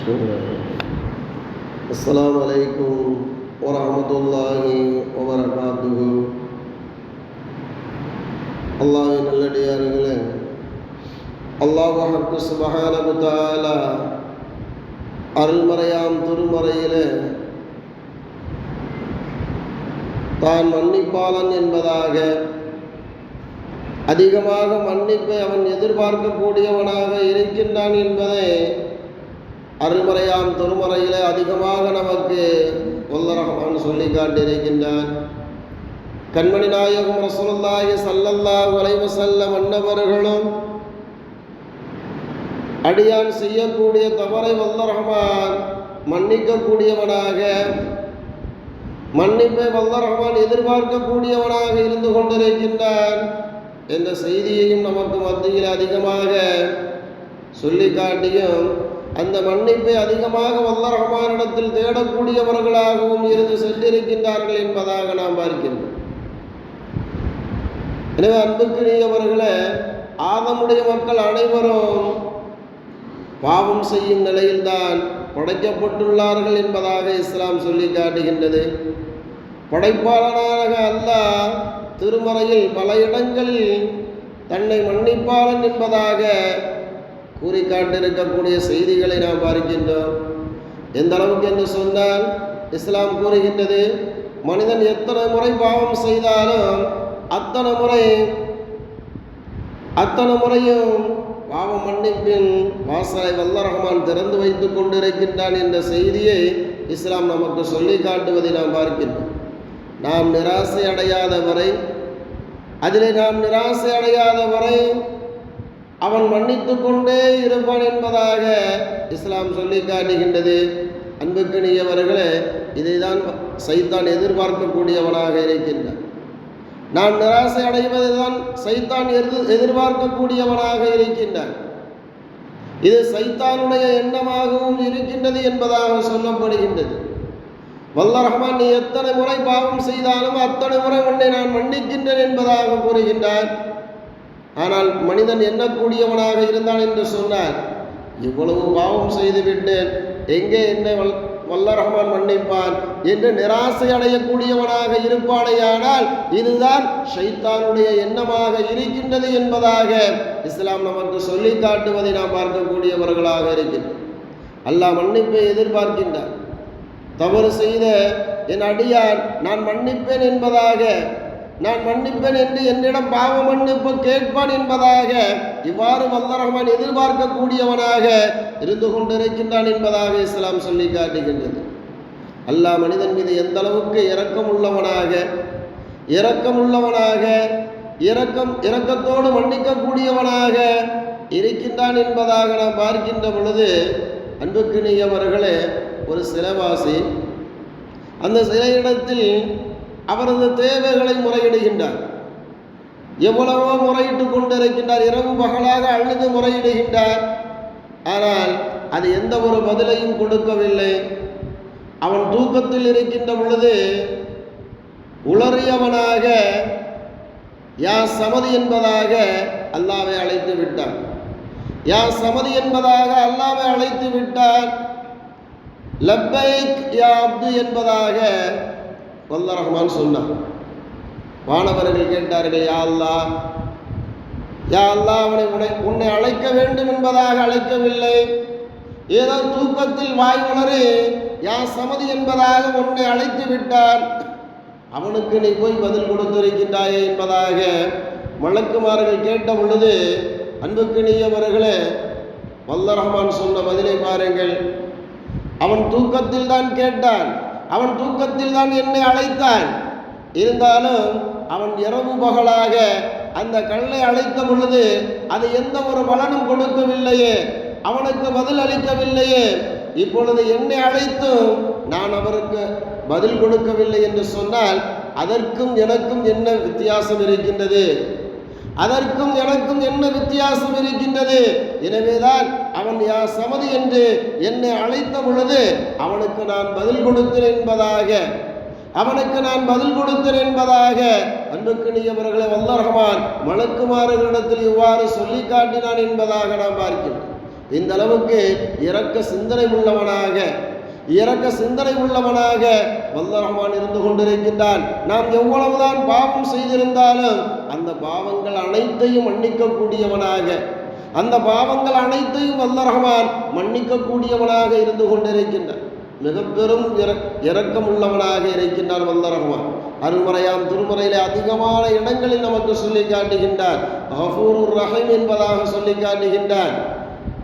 بسم الله السلام عليكم ورحمة الله وبركاته அல்லாஹின் நல்லடியார்களே அல்லாஹு சுபஹானஹு தஆலா அருள்மறையாம் திருமறையிலே தான் மன்னிப்பாளன் என்பதாக அதிகமாக மன்னிப்பை அவன் எதிர்பார்க்கக்கூடியவனாக இருக்கின்றான் என்பதை அருள்மறையாம் தொழுமறையில் அதிகமாக நமக்கு வல்லரகமான் சொல்லி காட்டியிருக்கின்றான். கண்மணி நாயகம் ரசூலுல்லாஹி சல்லல்லாஹு அலைஹி வஸல்லம் அன்னவர்களும் அடியான் செய்யக்கூடிய தவறை வல்லரஹமான் மன்னிக்கக்கூடியவனாக மன்னிப்பை வல்லரஹமான் எதிர்பார்க்கக்கூடியவனாக இருந்து கொண்டிருக்கின்றான் என்ற செய்தியையும் நமக்கு மத்தியில் அதிகமாக சொல்லி காட்டியும் அந்த மன்னிப்பை அதிகமாக வல்ல ரஹ்மானிடத்தில் தேடக்கூடியவர்களாகவும் இருந்து சென்றிருக்கின்றார்கள் என்பதாக நாம் பார்க்கின்றோம். எனவே அன்புக்குரியவர்களே ஆதமுடைய மக்கள் அனைவரும் பாவம் செய்யும் நிலையில்தான் படைக்கப்பட்டுள்ளார்கள் என்பதாக இஸ்லாம் சொல்லி காட்டுகின்றது. படைப்பாளனாக அல்லாஹ் திருமறையில் பல இடங்களில் தன்னை மன்னிப்பாளன் என்பதாக கூறி காட்டிருக்கக்கூடிய செய்திகளை நாம் பார்க்கின்றோம். எந்த அளவுக்கு என்று சொன்னால் இஸ்லாம் கூறுகின்றது மனிதன் எத்தனை முறை பாவம் செய்தாலும் அத்தனை முறை அத்தனை முறையும் பாவ மன்னிப்பின் வாசலை வல்ல ரஹ்மான் திறந்து வைத்துக் கொண்டிருக்கின்றான் என்ற செய்தியை இஸ்லாம் நமக்கு சொல்லி காட்டுவதை நாம் பார்க்கின்றோம். நாம் நிராசை அடையாத வரை அதிலே நாம் நிராசை அடையாத வரை அவன் மன்னித்து கொண்டே இருப்பான் என்பதாக இஸ்லாம் சொல்லி காட்டுகின்றது. அன்புக்கினியவர்களே இதை தான் சைத்தான் எதிர்பார்க்கக்கூடியவனாக இருக்கின்றான். நான் நிராசை அடைவதுதான் சைத்தான் எதிர் எதிர்பார்க்கக்கூடியவனாக இருக்கின்றான். இது சைத்தானுடைய எண்ணமாகவும் இருக்கின்றது என்பதாக சொல்லப்படுகின்றது. வல்ல ரஹ்மான் நீ எத்தனை முறை பாவம் செய்தாலும் அத்தனை முறை உன்னை நான் மன்னிக்கின்றேன் என்பதாக கூறுகின்றான். ஆனால் மனிதன் எண்ணக்கூடியவனாக இருந்தான் என்று சொன்னார். இவ்வளவு பாவம் செய்துவிட்டேன் எங்கே என்னை வல் வல்ல ரஹ்மான் மன்னிப்பான் என்று நிராசை அடையக்கூடியவனாக இருப்பானேயானால் இதுதான் ஷைத்தானுடைய எண்ணமாக இருக்கின்றது என்பதாக இஸ்லாம் நமக்கு சொல்லி காட்டுவதை நாம் பார்க்கக்கூடியவர்களாக இருக்கின்றோம். அல்லாஹ் மன்னிப்பை எதிர்பார்க்கின்றார் தவறு செய்த என் அடியான் நான் மன்னிப்பேன் என்பதாக நான் மன்னிப்பேன் என்று என்னிடம் பாவ மன்னிப்பு கேட்பான் என்பதாக இவ்வாறு வல்ல ரஹ்மான் எதிர்பார்க்கக்கூடியவனாக இருந்து கொண்டிருக்கின்றான் என்பதாக இஸ்லாம் சொல்லி காட்டுகின்றது. அல்லாஹ் மனிதன் மீது எந்த அளவுக்கு இரக்கம் உள்ளவனாக இரக்கம் உள்ளவனாக இரக்கம் இரக்கத்தோடு மன்னிக்கக்கூடியவனாக இருக்கின்றான் என்பதாக நாம் பார்க்கின்ற பொழுது அன்புக்கு நீயவர்களே ஒரு சிலவாசி அந்த சிலையிடத்தில் இடத்தில் அவரது தேவைகளை முறையிடுகின்றார். எவ்வளவோ முறையிட்டு கொண்டிருக்கின்றார். இரவு பகலாக அழுது முறையிடுகின்றார். ஆனால் அது எந்த ஒரு பதிலையும் கொடுக்கவில்லை. அவன் தூக்கத்தில் இருக்கின்ற பொழுது உளறியவனாக யா சமதி என்பதாக அல்லாவை அழைத்து விட்டான். யா சமதி என்பதாக அல்லாவை அழைத்து விட்டான். லப்பைக் யா அப்து என்பதாக வல்ல ரஹ்மான் சொன்னான். வானவர்கள் கேட்டார்கள் யா அல்லா யா அல்லா அவனை உன்னை உன்னை அழைக்க வேண்டும் என்பதாக அழைக்கவில்லை. ஏதோ தூக்கத்தில் வாய் உணரு யா சமதி என்பதாக உன்னை அழைத்து விட்டான். அவனுக்கு நீ போய் பதில் கொடுத்திருக்கின்றாயே என்பதாக வழக்குமார்கள் கேட்ட பொழுது அன்புக்கு நீயவர்களே வல்ல ரஹ்மான் சொன்ன பதிலை பாருங்கள். அவன் தூக்கத்தில் தான் கேட்டான். அவன் தூக்கத்தில் தான் என்னை அழைத்தான் இருந்தாலும் அவன் இரவு பகலாக அந்த கல்லை அழைத்த பொழுது அது எந்த ஒரு பலனும் கொடுக்கவில்லையே. அவனுக்கு பதில் அளிக்கவில்லையே. இப்பொழுது என்னை அழைத்தும் நான் அவருக்கு பதில் கொடுக்கவில்லை என்று சொன்னால் அதற்கும் எனக்கும் என்ன வித்தியாசம் இருக்கின்றது? அதற்கும் எனக்கும் என்ன வித்தியாசம் இருக்கின்றது? எனவேதான் அவன் யா சமதி என்று என்னை அழைத்த பொழுது அவனுக்கு நான் பதில் கொடுத்தேன் என்பதாக. அவனுக்கு நான் பதில் கொடுத்தேன் என்பதாக. அன்புக்குரியவர்களை வல்ல ரஹமான் மலக்குமாரர்களிடத்தில் இவ்வாறு சொல்லி காட்டினான் என்பதாக நாம் பார்க்கிறோம் இந்த அளவுக்கு இறக்க சிந்தனை உள்ளவனாக இறக்க சிந்தனை உள்ளவனாக வல்ல ரஹ்மான் இருந்து கொண்டிருக்கின்றான். நாம் எவ்வளவுதான் பாவம் செய்திருந்தாலும் அந்த பாவங்கள் அனைத்தையும் மன்னிக்கக்கூடியவனாக. அந்த பாவங்கள் அனைத்தையும் வல்ல ரஹ்மான் மன்னிக்கக்கூடியவனாக இருந்து கொண்டிருக்கின்றான் மிக பெரும் இரக்கம் உள்ளவனாக இருக்கின்றான் வல்ல ரஹ்மான். அருள்முறையாம் அதிகமான இடங்களில் நமக்கு சொல்லி காட்டுகின்றார். கஃபூருர் ரஹீம் என்பதாக சொல்லி காட்டுகின்றான்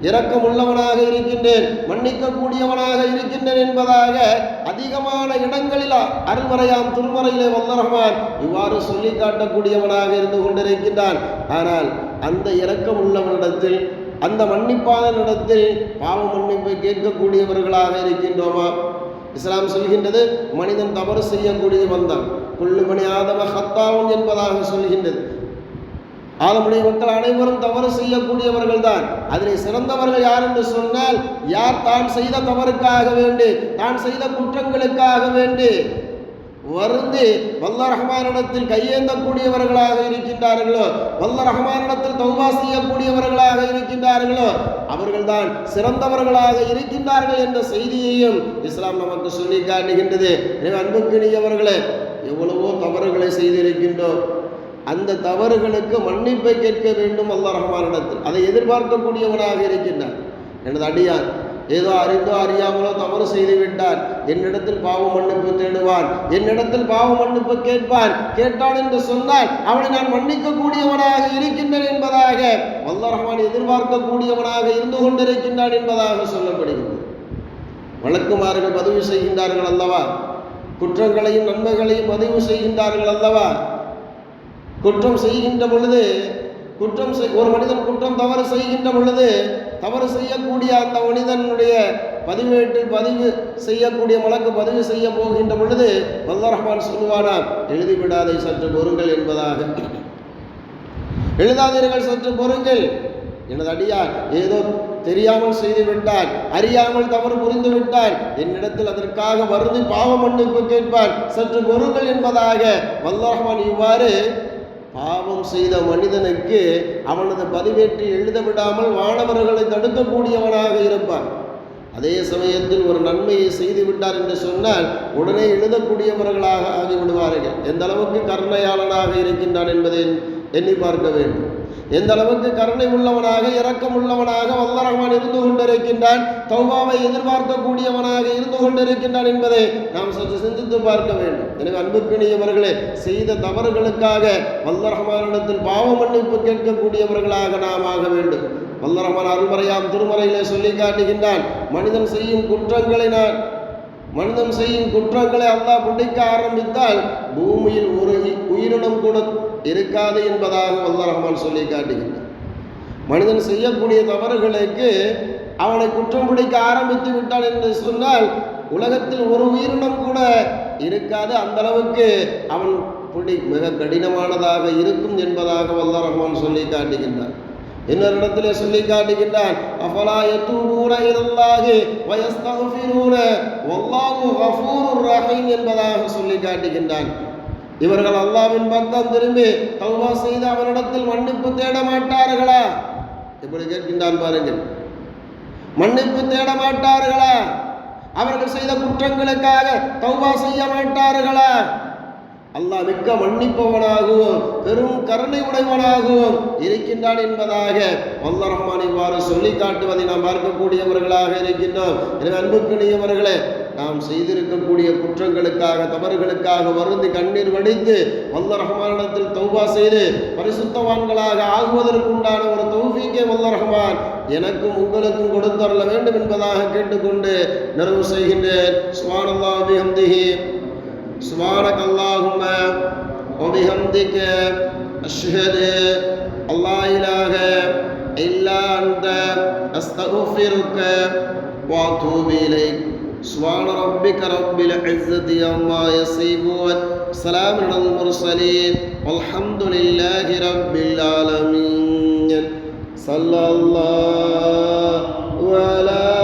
இரக்கம் உள்ளவனாக இருக்கின்றேன் மன்னிக்கக்கூடியவனாக இருக்கின்றேன் என்பதாக அதிகமான இடங்களில் அருள்மறையாம் திருமறையிலே வல்ல ரஹ்மான் இவ்வாறு சொல்லி காட்டக்கூடியவனாக இருந்து கொண்டிருக்கின்றான். ஆனால் அந்த இரக்கம் உள்ளவனிடத்தில் அந்த மன்னிப்பாளனிடத்தில் பாவ மன்னிப்பை கேட்கக்கூடியவர்களாக இருக்கின்றோமா? இஸ்லாம் சொல்கின்றது மனிதன் தவறு செய்யக்கூடிய வந்தான். கொள்ளுமணி ஆதம ஹத்தாவும் என்பதாக சொல்கின்றது. ஆதமுடைய மக்கள் அனைவரும் தவறு செய்யக்கூடியவர்கள் தான் அதிலே சிறந்தவர்கள் யார் என்று சொன்னால் யார் தான் செய்த தவறுக்காக வேண்டி தான் செய்த குற்றங்களுக்காக வேண்டி வருந்தி வல்ல ரஹ்மானிடத்தில் கையேந்தக்கூடியவர்களாக இருக்கின்றார்களோ வல்ல ரஹ்மானிடத்தில் தௌபா செய்யக்கூடியவர்களாக இருக்கின்றார்களோ அவர்கள்தான் சிறந்தவர்களாக இருக்கின்றார்கள் என்ற செய்தியையும் இஸ்லாம் நமக்கு சொல்லி காட்டுகின்றது. எனவே அன்புக்கினியவர்களே எவ்வளவோ தவறுகளை செய்திருக்கின்றோம். அந்த தவறுகளுக்கு மன்னிப்பை கேட்க வேண்டும் அல்லா ரஹ்மானிடத்தில். அதை எதிர்பார்க்கக்கூடியவனாக இருக்கின்றார் எனது அடியான் ஏதோ அறிந்தோ அறியாமலோ தவறு செய்து விட்டான் என்னிடத்தில் பாவ மன்னிப்பு தேடுவான். என்னிடத்தில் பாவ மன்னிப்பு கேட்பான். கேட்டான் என்று சொன்னால் அவனை நான் மன்னிக்க கூடியவனாக இருக்கின்றேன் என்பதாக வல்ல ரஹ்மான் எதிர்பார்க்கக்கூடியவனாக இருந்து கொண்டிருக்கின்றான் என்பதாக சொல்லப்படுகிறது. வழக்குமார்கள் பதிவு செய்கின்றார்கள் அல்லவா? குற்றங்களையும் நன்மைகளையும் பதிவு செய்கின்றார்கள் அல்லவா? குற்றம் செய்கின்ற பொழுது குற்றம் செய் ஒரு மனிதன் குற்றம் தவறு செய்கின்ற பொழுது தவறு செய்யக்கூடிய அந்த மனிதனுடைய பதிவேட்டு பதிவு செய்யக்கூடிய மலக்கு பதிவு செய்ய போகின்ற பொழுது வல்ல ரஹ்மான் சொல்லுவானா எழுதிவிடாதை சற்று பொருங்கள் என்பதாக. எழுதாதீர்கள் சற்று பொருங்கள் எனது அடியார் ஏதோ தெரியாமல் செய்து விட்டான் அறியாமல் தவறு புரிந்து விட்டான் என்னிடத்தில் அதற்காக வருந்தி பாவ மன்னிப்பு கேட்பான் சற்று பொருங்கள் என்பதாக வல்லரஹ்மான் இவ்வாறு பாவம் செய்த மனிதனுக்கு அவனது பதிவேற்றி எழுத விடாமல் மாணவர்களை தடுக்கக்கூடியவனாக இருப்பான். அதே சமயத்தில் ஒரு நன்மையை செய்து விட்டார் என்று சொன்னால் உடனே எழுதக்கூடியவர்களாக ஆகிவிடுவார்கள். எந்த அளவுக்கு கருணையாளனாக இருக்கின்றான் என்பதை எண்ணி பார்க்க வேண்டும். எந்த அளவுக்கு கருணை உள்ளவனாக இரக்கம் உள்ளவனாக வல்லரகமான் இருந்து கொண்டிருக்கின்றான் தௌபாவை எதிர்பார்க்கக்கூடியவனாக இருந்து கொண்டிருக்கின்றான் என்பதை நாம் சற்று சிந்தித்து பார்க்க வேண்டும். எனவே அன்புக்கினியவர்களே செய்த தவறுகளுக்காக வல்லரகமானிடத்தில் பாவ மன்னிப்பு கேட்கக்கூடியவர்களாக நாம் ஆக வேண்டும். வல்லரகமான் அருள்மறையாம் திருமறையிலே சொல்லி காட்டுகின்றான் மனிதன் செய்யும் குற்றங்களை நான் மனிதன் செய்யும் குற்றங்களை அல்லாஹ் பிடிக்க ஆரம்பித்தால் பூமியில் ஒரு உயிரினம் கூட இருக்காது என்பதாக வல்ல ரஹ்மான் சொல்லி காட்டுகின்றார் மனிதன் செய்யக்கூடிய தவறுகளுக்கு அவனை குற்றம் பிடிக்க ஆரம்பித்து விட்டான் என்று சொன்னால் உலகத்தில் ஒரு உயிரினம் கூட இருக்காது. அந்த அளவுக்கு அவன் பிடி மிக கடினமானதாக இருக்கும் என்பதாக வல்ல ரஹ்மான் சொல்லி காட்டுகின்றான். இன்னொரு இடத்துல சொல்லி காட்டுகின்றான். அஃபலா யத்தூபூன இலல்லாஹி வயஸ்தக்ஃபிரூன வல்லாஹு கஃபூருர் ரஹீம் என்பதாக சொல்லி காட்டுகின்றான். இவர்கள் அல்லாவின் பக்கம் திரும்பி தௌபா செய்து அவரிடத்தில் மன்னிப்பு தேட மாட்டார்களா? இப்படி கேட்கின்றான் பாருங்கள். மன்னிப்பு தேட மாட்டார்களா? அவர்கள் செய்த குற்றங்களுக்காக தௌபா செய்ய மாட்டார்களா? அல்லாஹ் மிக்க மன்னிப்பவனாகவும் பெரும் கருணை உடையவனாகவும் இருக்கின்றான் என்பதாக வல்ல ரஹ்மான் இவ்வாறு சொல்லி காட்டுவதை நாம் பார்க்கக்கூடியவர்களாக இருக்கின்றோம். எனவே அன்புக்குரியவர்களே நாம் செய்திருக்கக்கூடிய குற்றங்களுக்காக தவறுகளுக்காக வருந்தி கண்ணீர் வடித்து வல்ல ரஹ்மானிடத்தில் தௌபா செய்து பரிசுத்தவான்களாக ஆகுவதற்குண்டான ஒரு தௌஃபீக்கே வல்ல ரஹ்மான் எனக்கும் உங்களுக்கும் கொடுத்தரல வேண்டும் என்பதாக கேட்டுக்கொண்டு நிறைவு செய்கின்றேன். சுவானல்லாஹி ஹம்திஹி سبحانك اللهم وبحمدك أشهد أن لا إله إلا أنت أستغفرك وأتوب إليك سبحان ربك رب العزة عما يصفون سلام على المرسلين والحمد لله رب العالمين صلى الله على